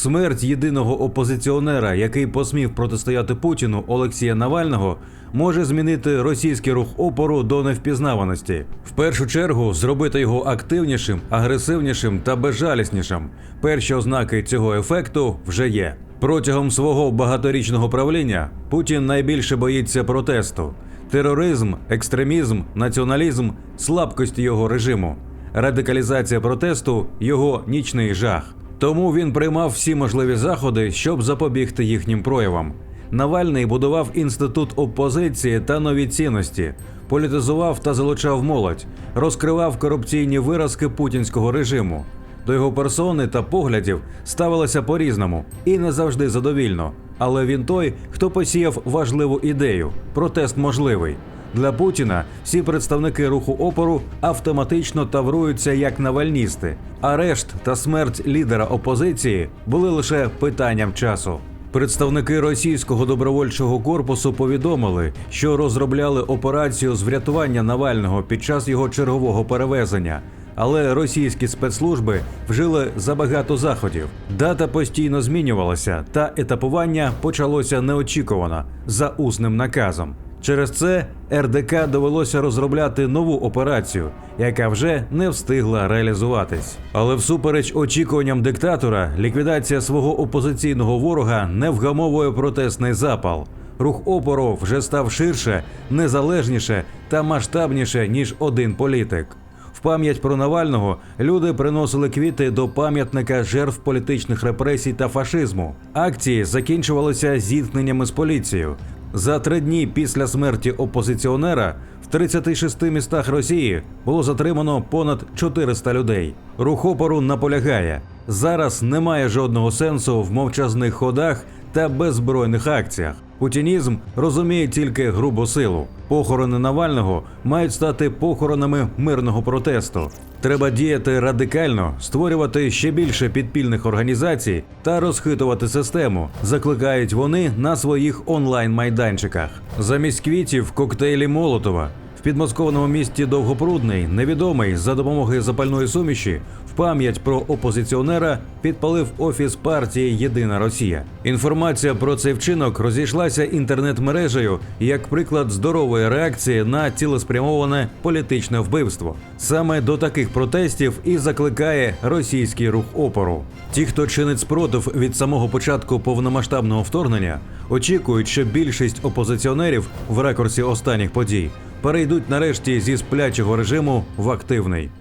Смерть єдиного опозиціонера, який посмів протистояти Путіну Олексія Навального, може змінити російський рух опору до невпізнаваності. В першу чергу зробити його активнішим, агресивнішим та безжаліснішим. Перші ознаки цього ефекту вже є. Протягом свого багаторічного правління Путін найбільше боїться протесту. Тероризм, екстремізм, націоналізм слабкості його режиму, радикалізація протесту його нічний жах. Тому він приймав всі можливі заходи, щоб запобігти їхнім проявам. Навальний будував інститут опозиції та нові цінності, політизував та залучав молодь, розкривав корупційні виразки путінського режиму. До його персони та поглядів ставилося по-різному і не завжди задовільно. Але він той, хто посіяв важливу ідею протест можливий. Для Путіна всі представники руху опору автоматично тавруються як навальністи. Арешт та смерть лідера опозиції були лише питанням часу. Представники російського добровольчого корпусу повідомили, що розробляли операцію з врятування Навального під час його чергового перевезення. Але російські спецслужби вжили забагато заходів. Дата постійно змінювалася, та етапування почалося неочікувано за усним наказом. Через це РДК довелося розробляти нову операцію, яка вже не встигла реалізуватись. Але всупереч очікуванням диктатора, ліквідація свого опозиційного ворога не вгамовує протестний запал. Рух опору вже став ширше, незалежніше та масштабніше ніж один політик. В пам'ять про Навального люди приносили квіти до пам'ятника жертв політичних репресій та фашизму. Акції закінчувалися зіткненнями з поліцією. За три дні після смерті опозиціонера в 36 містах Росії було затримано понад 400 людей. Рух опору наполягає. Зараз немає жодного сенсу в мовчазних ходах та беззбройних акціях. Путінізм розуміє тільки грубу силу. Похорони Навального мають стати похоронами мирного протесту. Треба діяти радикально, створювати ще більше підпільних організацій та розхитувати систему. Закликають вони на своїх онлайн-майданчиках. Замість квітів коктейлі Молотова. В підмосковному місті Довгопрудний невідомий за допомогою запальної суміші в пам'ять про опозиціонера підпалив офіс партії Єдина Росія. Інформація про цей вчинок розійшлася інтернет-мережею як приклад здорової реакції на цілеспрямоване політичне вбивство. Саме до таких протестів і закликає російський рух опору. Ті, хто чинить спротив від самого початку повномасштабного вторгнення, очікують, що більшість опозиціонерів в ракурсі останніх подій перейдуть нарешті зі сплячого режиму в активний.